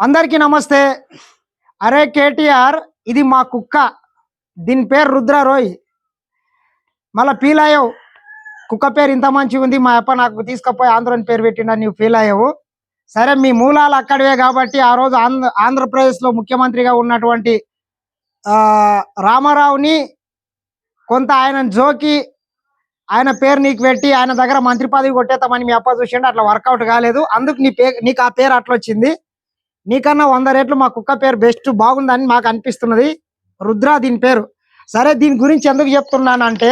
అందరికీ నమస్తే. అరే కేటీఆర్ ఇది మా కుక్క. దీని పేరు రుద్ర రోయ్. మళ్ళీ ఫీల్ అయ్యావు? కుక్క పేరు ఇంత మంచిగా ఉంది మా అప్ప నాకు తీసుకుపోయి ఆంధ్రని పేరు పెట్టిన నీవు ఫీల్ అయ్యావు? సరే మీ మూలాలు అక్కడివే కాబట్టి ఆ రోజు ఆంధ్ర ఆంధ్రప్రదేశ్లో ముఖ్యమంత్రిగా ఉన్నటువంటి ఆ, రామారావుని కొంత ఆయన జోకి ఆయన పేరు నీకు పెట్టి ఆయన దగ్గర మంత్రి పదవి కొట్టేస్తామని మీ అప్ప చూసిండు అట్లా వర్కౌట్ కాలేదు. అందుకు నీ పే నీకు ఆ పేరు అట్లా వచ్చింది నీకన్నా వంద రేట్లు మా కుక్క పేరు బెస్ట్ బాగుందని మాకు అనిపిస్తున్నది. రుద్ర దీని పేరు. సరే దీని గురించి ఎందుకు చెప్తున్నానంటే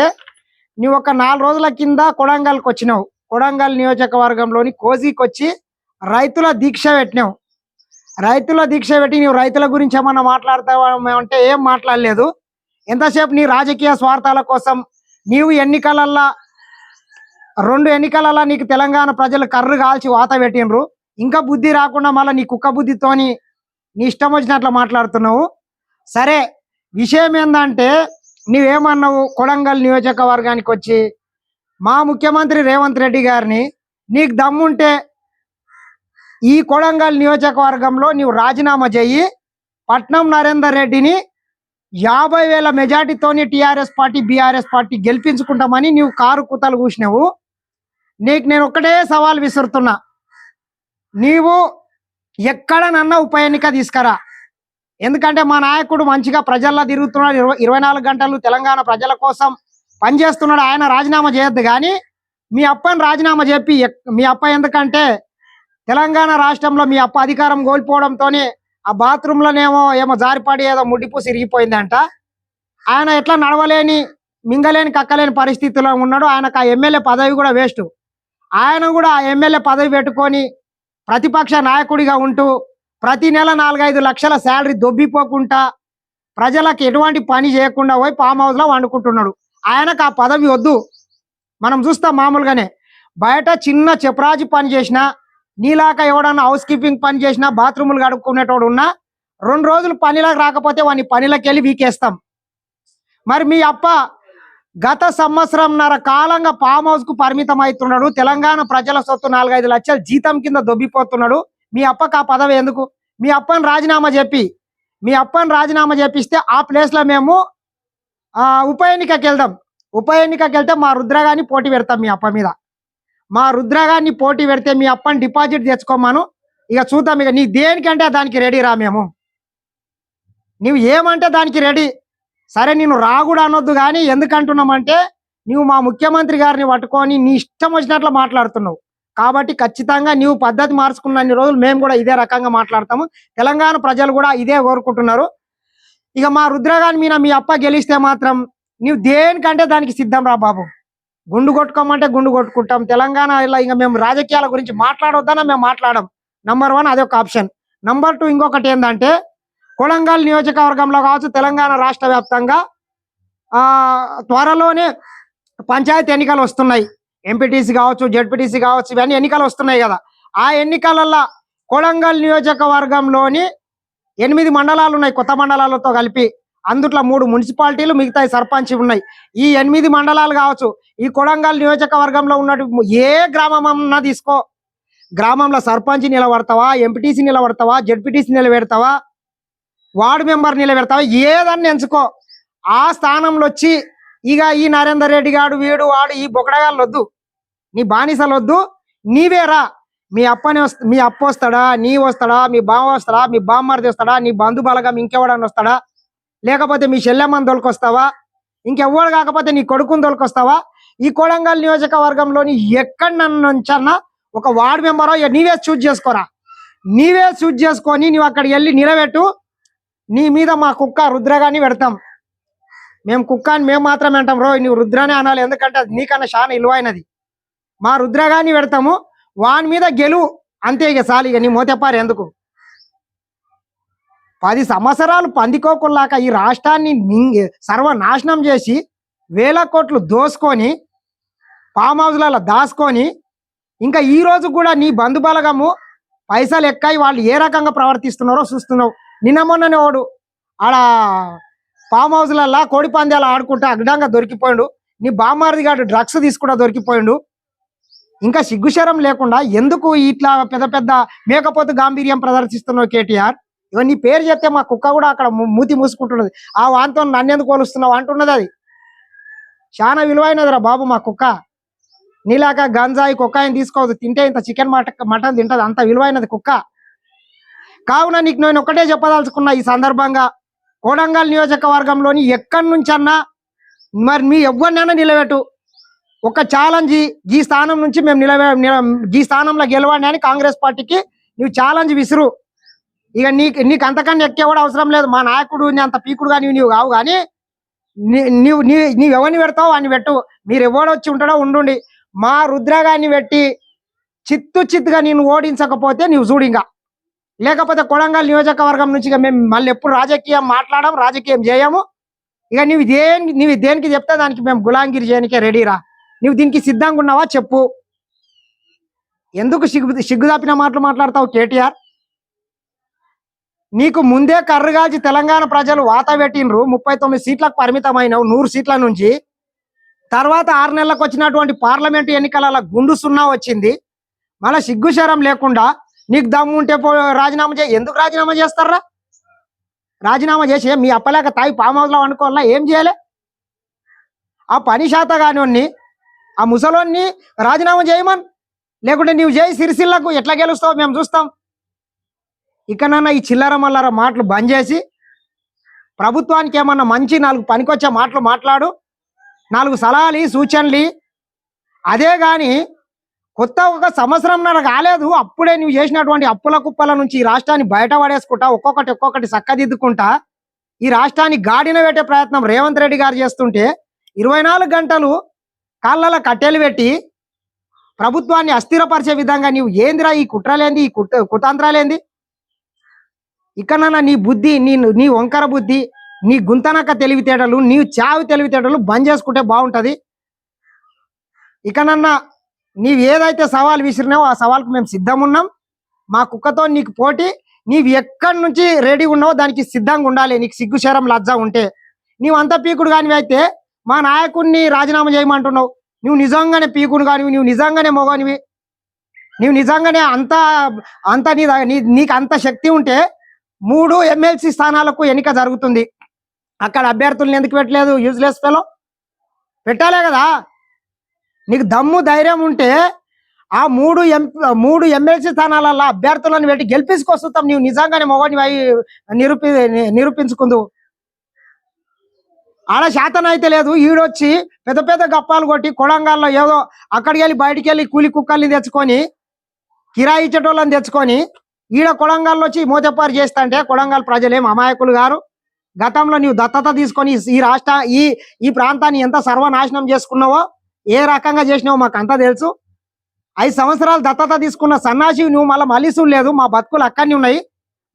నువ్వు ఒక నాలుగు రోజుల కింద కొడంగల్కి వచ్చినావు. కొడంగల్ నియోజకవర్గంలోని కోజీకి వచ్చి రైతుల దీక్ష పెట్టినావు. రైతుల దీక్ష పెట్టి నువ్వు రైతుల గురించి ఏమన్నా మాట్లాడతావా అంటే ఏం మాట్లాడలేదు. ఎంతసేపు నీ రాజకీయ స్వార్థాల కోసం నీవు ఎన్నికలల్లా రెండు ఎన్నికలల్లా నీకు తెలంగాణ ప్రజలు కర్రు కాల్చి వాత పెట్టినరు ఇంకా బుద్ధి రాకుండా మళ్ళీ నీ కుక్క బుద్ధితోని నీ ఇష్టం వచ్చినట్లు మాట్లాడుతున్నావు. సరే విషయం ఏంటంటే నువ్వేమన్నావు కొడంగల్ నియోజకవర్గానికి వచ్చి మా ముఖ్యమంత్రి రేవంత్ రెడ్డి గారిని నీకు దమ్ముంటే ఈ కొడంగల్ నియోజకవర్గంలో నీవు రాజీనామా చెయ్యి పట్నం నరేందర్ రెడ్డిని యాభై వేల మెజార్టీతోని టిఆర్ఎస్ పార్టీ బీఆర్ఎస్ పార్టీ గెలిపించుకుంటామని నీవు కారు కూతలు కూసినావు. నీకు నేను ఒక్కటే సవాల్ విసురుతున్నా. నీవు ఎక్కడనన్నా ఉప ఎన్నిక తీసుకురా? ఎందుకంటే మా నాయకుడు మంచిగా ప్రజల్లో తిరుగుతున్నాడు. ఇరవై ఇరవై నాలుగు గంటలు తెలంగాణ ప్రజల కోసం పనిచేస్తున్నాడు. ఆయన రాజీనామా చేయొద్దు కానీ మీ అప్పని రాజీనామా చెప్పి మీ అప్ప ఎందుకంటే తెలంగాణ రాష్ట్రంలో మీ అప్ప అధికారం కోల్పోవడంతోనే ఆ బాత్రూంలోనేమో ఏమో జారిపడి ఏదో ముడిపు సిరిగిపోయిందంట. ఆయన ఎట్లా నడవలేని మింగలేని కక్కలేని పరిస్థితిలో ఉన్నాడు. ఆయనకు ఆ ఎమ్మెల్యే పదవి కూడా వేస్ట్. ఆయన కూడా ఆ ఎమ్మెల్యే పదవి పెట్టుకొని ప్రతిపక్ష నాయకుడిగా ఉంటూ ప్రతి నెల నాలుగైదు లక్షల శాలరీ దొబ్బిపోకుండా ప్రజలకు ఎటువంటి పని చేయకుండా పోయి ఫామ్ హౌస్లో వండుకుంటున్నాడు. ఆయనకు ఆ పదవి వద్దు. మనం చూస్తాం మామూలుగానే బయట చిన్న చెపరాజి పని చేసినా నీలాక ఎవడన్నా హౌస్ కీపింగ్ పని చేసినా బాత్రూములు కడుక్కునేటోడు ఉన్నా రెండు రోజులు పనిలోకి రాకపోతే వాడిని పనిలోకి వెళ్ళి వీకేస్తాం. మరి మీ అప్ప గత సంవత్సరంన్నర కాలంగా ఫామ్ హౌస్కు పరిమితం అవుతున్నాడు తెలంగాణ ప్రజల సొత్తు నాలుగైదు లక్షల జీతం కింద దొబ్బిపోతున్నాడు. మీ అప్పకు ఆ పదవి ఎందుకు? మీ అప్పని రాజీనామా చెప్పి మీ అప్పని రాజీనామా చేపిస్తే ఆ ప్లేస్లో మేము ఆ, ఉప ఎన్నికకి వెళ్దాం. ఉప ఎన్నికకి వెళ్తే మా రుద్రగాన్ని పోటీ పెడతాం మీ అప్ప మీద. మా రుద్రగాన్ని పోటీ పెడితే మీ అప్పని డిపాజిట్ తెచ్చుకోమాను. ఇక చూద్దాం ఇక నీ దేనికంటే దానికి రెడీ రా మేము? నువ్వు ఏమంటే దానికి రెడీ? సరే నేను రాగుడు అనొద్దు కానీ ఎందుకంటున్నామంటే నువ్వు మా ముఖ్యమంత్రి గారిని పట్టుకొని నీ ఇష్టం వచ్చినట్లు మాట్లాడుతున్నావు. కాబట్టి ఖచ్చితంగా నీవు పద్ధతి మార్చుకున్న అన్ని రోజులు మేము కూడా ఇదే రకంగా మాట్లాడతాము. తెలంగాణ ప్రజలు కూడా ఇదే కోరుకుంటున్నారు. ఇక మా రుద్రగాని మీద మీ అప్ప గెలిస్తే మాత్రం నీవు దేనికంటే దానికి సిద్ధం రా బాబు. గుండు కొట్టుకోమంటే గుండు కొట్టుకుంటాం. తెలంగాణ ఇలా ఇంకా మేము రాజకీయాల గురించి మాట్లాడొద్దన్నా మేము మాట్లాడం. నంబర్ వన్ అదొక ఆప్షన్ నంబర్ టూ ఇంకొకటి ఏంటంటే కొడంగల్ నియోజకవర్గంలో కావచ్చు తెలంగాణ రాష్ట్ర వ్యాప్తంగా ఆ త్వరలోనే పంచాయతీ ఎన్నికలు వస్తున్నాయి. ఎంపీటీసీ కావచ్చు జడ్పీటీసీ కావచ్చు ఇవన్నీ ఎన్నికలు వస్తున్నాయి కదా. ఆ ఎన్నికలలో కొడంగల్ నియోజకవర్గంలోని ఎనిమిది మండలాలు ఉన్నాయి కొత్త మండలాలతో కలిపి. అందుట్లో మూడు మున్సిపాలిటీలు మిగతా సర్పంచ్ ఉన్నాయి. ఈ ఎనిమిది మండలాలు కావచ్చు ఈ కొడంగల్ నియోజకవర్గంలో ఉన్నట్టు ఏ గ్రామం తీసుకో. గ్రామంలో సర్పంచ్ నిలబడతావా ఎంపీటీసీ నిలబడతావా జడ్పీటీసీ నిలబెడతావా? వార్డు మెంబర్ నిలబెడతావా? ఏదన్నా ఎంచుకో. ఆ స్థానంలో వచ్చి ఇక ఈ నరేందర్ రెడ్డి గాడు వీడు వాడు ఈ బొకడగాళ్ళు వద్దు. నీ బానిసలు వద్దు. నీవేరా మీ అప్పని వస్త మీ అప్ప వస్తాడా? నీ వస్తాడా? మీ బావ వస్తాడా? మీ బామ్మర్ది వస్తాడా? నీ బంధు బలగం ఇంకెవడని వస్తాడా? లేకపోతే మీ చెల్లెమ్మని దొలకొస్తావా ఇంకెవ్వడు కాకపోతే నీ కొడుకుని దొలకొస్తావా ఈ కొడంగల్ నియోజకవర్గంలోని ఎక్కడి నుంచన్నా ఒక వార్డు మెంబరో నీవే చూజ్ చేసుకోరా. నీవే చూజ్ చేసుకొని నువ్వు అక్కడికి వెళ్ళి నిలబెట్టు. నీ మీద మా కుక్క రుద్రగాని పెడతాం. మేము కుక్క అని మేము మాత్రమే అంటాం రో నువ్వు రుద్రనే అనాలి. ఎందుకంటే అది నీకన్నా చాలా ఇలువైనది. మా రుద్రగాని పెడతాము వాని మీద గెలువు. అంతే ఇక చాలు ఇక నీ మోతెప్పారు ఎందుకు? పది సంవత్సరాలు పందికోకుల్లాక ఈ రాష్ట్రాన్ని సర్వనాశనం చేసి వేల కోట్లు దోసుకొని ఫామ్ హౌస్లలో దాచుకొని ఇంకా ఈ రోజు కూడా నీ బంధుబలగము పైసలు ఎక్కాయి వాళ్ళు ఏ రకంగా ప్రవర్తిస్తున్నారో చూస్తున్నావు. నిన్న మొన్ననే వాడు ఆడ ఫామ్ హౌస్లల్లా కోడి పందాలు ఆడుకుంటా అగ్డంగా దొరికిపోయిండు. నీ బామ్మారిది గాడు డ్రగ్స్ తీసుకుంటా దొరికిపోయిండు. ఇంకా సిగ్గుశరం లేకుండా ఎందుకు ఇట్లా పెద్ద పెద్ద మేకపోతు గాంభీర్యం ప్రదర్శిస్తున్నావు కేటీఆర్? ఇవన్నీ నీ పేరు చెప్తే మా కుక్క కూడా అక్కడ మూతి మూసుకుంటున్నది. ఆ వాంతో నన్నెందుకు కోలుస్తున్నావు అంటున్నది అది. చాలా విలువైనదిరా బాబు మా కుక్క. నీలాక గంజాయి కుక్క ఆయన తీసుకోవద్దు. తింటే ఇంత చికెన్ మట మటన్ తింటది. అంత విలువైనది కుక్క. కావున నీకు నేను ఒకటే చెప్పదలుచుకున్నా ఈ సందర్భంగా కోడంగల్ నియోజకవర్గంలోని ఎక్కడి నుంచన్నా మరి మీ ఎవరినైనా నిలబెట్టు. ఒక ఛాలెంజ్ ఈ స్థానం నుంచి మేము నిలబె ఈ స్థానంలో గెలవండి అని కాంగ్రెస్ పార్టీకి నువ్వు ఛాలెంజ్ విసురు. ఇక నీకు నీకు అంతకన్నా ఎక్కే కూడా అవసరం లేదు. మా నాయకుడు నీ అంత పీకుడు నీవు నీవు కావు కానీ నీవు నీ నీవు ఎవరిని పెడతావు వాడిని పెట్టు. మీరు ఎవడు వచ్చి ఉంటాడో ఉండుండి. మా రుద్రగాన్ని పెట్టి చిత్తు చిత్తుగా నేను ఓడించకపోతే నీవు చూడింగా లేకపోతే కొడంగల్ నియోజకవర్గం నుంచి ఇక మేము మళ్ళీ ఎప్పుడు రాజకీయం మాట్లాడము రాజకీయం చేయము. ఇక నీవు దేని నీవు దేనికి చెప్తే దానికి మేము గులాంగిరి చేయడానికే రెడీరా. నువ్వు దీనికి సిద్ధంగా ఉన్నావా చెప్పు. ఎందుకు సిగ్గు సిగ్గుదాపిన మాటలు మాట్లాడతావు కేటీఆర్? నీకు ముందే కర్రగాల్చి తెలంగాణ ప్రజలు వాత పెట్టినరు ముప్పై తొమ్మిది సీట్లకు పరిమితమైనవు నూరు సీట్ల నుంచి. తర్వాత ఆరు నెలలకు వచ్చినటువంటి పార్లమెంటు ఎన్నికల గుండు సున్నా వచ్చింది. మళ్ళీ సిగ్గుశరం లేకుండా నీకు దమ్ము ఉంటే పో రాజీనామా చేయి ఎందుకు రాజీనామా చేస్తారా? రాజీనామా చేసి మీ అప్పలేక తాయి ఫామ్ హౌస్లో అనుకోవాలా ఏం చేయలే? ఆ పని శాత కానివ్వండి ఆ ముసలోన్ని రాజీనామా చేయమన్. లేకుంటే నీవు చేయి సిరిసిల్లకు ఎట్లా గెలుస్తావు మేము చూస్తాం. ఇకనన్నా ఈ చిల్లర మల్లర మాటలు బంద్ చేసి ప్రభుత్వానికి ఏమన్నా మంచి నాలుగు పనికొచ్చే మాటలు మాట్లాడు. నాలుగు సలహాలు సూచనలు అదే కానీ కొత్త ఒక సంవత్సరం నర కాలేదు అప్పుడే నువ్వు చేసినటువంటి అప్పుల కుప్పల నుంచి ఈ రాష్ట్రాన్ని బయట పడేసుకుంటా ఒక్కొక్కటి ఒక్కొక్కటి చక్కదిద్దుకుంటా ఈ రాష్ట్రాన్ని గాడిన పెట్టే ప్రయత్నం రేవంత్ రెడ్డి గారు చేస్తుంటే ఇరవై నాలుగు గంటలు కాళ్ళలో కట్టెలు పెట్టి ప్రభుత్వాన్ని అస్థిరపరిచే విధంగా నీవు ఏందిరా ఈ కుట్రలేంది ఈ కుట్ర కుతంత్రాలేంది? ఇక్కడన్నా నీ బుద్ధి నీ నీ వంకర బుద్ధి నీ గుంతనక్క తెలివితేటలు నీ చావు తెలివితేటలు బంద్ చేసుకుంటే బాగుంటది. ఇకనన్నా నీవు ఏదైతే సవాల్ విసిరినావో ఆ సవాల్కు మేము సిద్ధం ఉన్నాం మా కుక్కతో నీకు పోటీ. నీవు ఎక్కడి నుంచి రెడీ ఉన్నావో దానికి సిద్ధంగా ఉండాలి. నీకు సిగ్గుశరం లజ్జ ఉంటే. నీవు అంత పీకుడు కానివి అయితే మా నాయకుడిని రాజీనామా చేయమంటున్నావు. నువ్వు నిజంగానే పీకుడు కానివి నువ్వు నిజంగానే మొగనివి. నువ్వు నిజంగానే అంత అంత నీ నీ నీకు అంత శక్తి ఉంటే మూడు ఎమ్మెల్సీ స్థానాలకు ఎన్నిక జరుగుతుంది. అక్కడ అభ్యర్థులను ఎందుకు పెట్టలేదు? యూజ్లెస్ ఫెలో పెట్టాలే కదా. నీకు దమ్ము ధైర్యం ఉంటే ఆ మూడు ఎం మూడు ఎమ్మెల్సీ స్థానాలలో అభ్యర్థులను పెట్టి గెలిపించుకొస్తాం. నీవు నిజంగానే మొగని నిరూపి నిరూపించుకుందు. ఆడ శాతం అయితే లేదు. ఈడొచ్చి పెద్ద పెద్ద గప్పాలు కొట్టి కొడంగాల్లో ఏదో అక్కడికి వెళ్ళి బయటికి వెళ్ళి కూలి కుక్కల్ని తెచ్చుకొని కిరాయి ఇచ్చేటోళ్ళని తెచ్చుకొని ఈడ కొడంగాల్లో వచ్చి మూతపారు చేస్తాంటే కొడంగల్ ప్రజలేం అమాయకులు గారు గతంలో నీవు దత్తత తీసుకొని ఈ రాష్ట్ర ఈ ఈ ప్రాంతాన్ని ఎంత సర్వనాశనం చేసుకున్నావో ఏ రకంగా చేసినావో మాకు అంతా తెలుసు. ఐదు సంవత్సరాలు దత్తత తీసుకున్న సన్నాసి నువ్వు మళ్ళీ మళ్ళీ లేదు మా బతుకులు అక్కడనే ఉన్నాయి.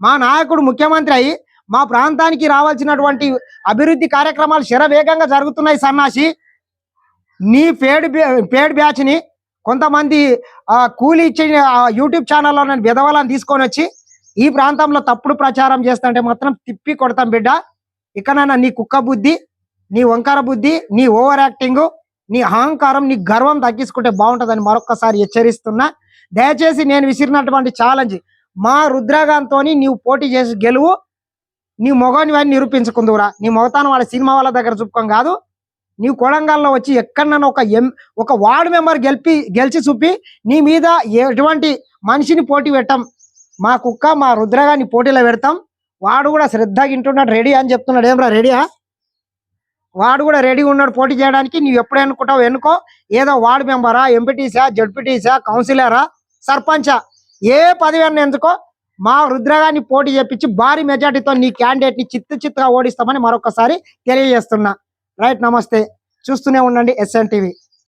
మా నాయకుడు ముఖ్యమంత్రి అయ్యి మా ప్రాంతానికి రావాల్సినటువంటి అభివృద్ధి కార్యక్రమాలు శరవేగంగా జరుగుతున్నాయి సన్నాసి. నీ పేడ్ పేడ్ బ్యాచ్ని కొంతమంది ఆ, కూలి ఇచ్చే ఆ, యూట్యూబ్ ఛానల్లో నేను విధవలను తీసుకొని వచ్చి ఈ ప్రాంతంలో తప్పుడు ప్రచారం చేస్తుంటే మాత్రం తిప్పి కొడతాం బిడ్డ. ఇకనైనా నీ కుక్క బుద్ధి నీ వంకర బుద్ధి నీ ఓవర్ యాక్టింగ్. నీ అహంకారం నీ గర్వం తగ్గించుకుంటే బాగుంటుందని మరొక్కసారి హెచ్చరిస్తున్నా. దయచేసి నేను విసిరినటువంటి ఛాలెంజ్ మా రుద్రాగాంతో నీవు పోటీ చేసి గెలువు. నీ మొగని వాడిని నిరూపించుకుందురా నీ మొగతాను వాళ్ళ సినిమా వాళ్ళ దగ్గర చూపుకోం కాదు. నీవు కొడంగల్లో వచ్చి ఎక్కడన్నా ఒక ఎం ఒక వార్డు మెంబర్ గెలిపి గెలిచి చూపి నీ మీద ఎటువంటి మనిషిని పోటీ పెట్టాం. మా కుక్క మా రుద్రగాన్ని పోటీలో పెడతాం. వాడు కూడా శ్రద్ధగా ఇంటున్నాడు రెడీ అని చెప్తున్నాడు. ఏమరా రెడీయా? వాడు కూడా రెడీ ఉన్నాడు పోటీ చేయడానికి. నువ్వు ఎప్పుడు ఎన్నుకుంటావు ఎన్నుకో. ఏదో వార్డు మెంబరా ఎంపీటీసా జడ్పీటీసా కౌన్సిలరా సర్పంచా ఏ పదవి అన్న ఎందుకో మా రుద్రగాన్ని పోటీ చేపించి భారీ మెజార్టీతో నీ క్యాండిడేట్ని చిత్తు చిత్తుగా ఓడిస్తామని మరొకసారి తెలియజేస్తున్నా. రైట్ నమస్తే. చూస్తూనే ఉండండి ఎస్ఎన్ టీవీ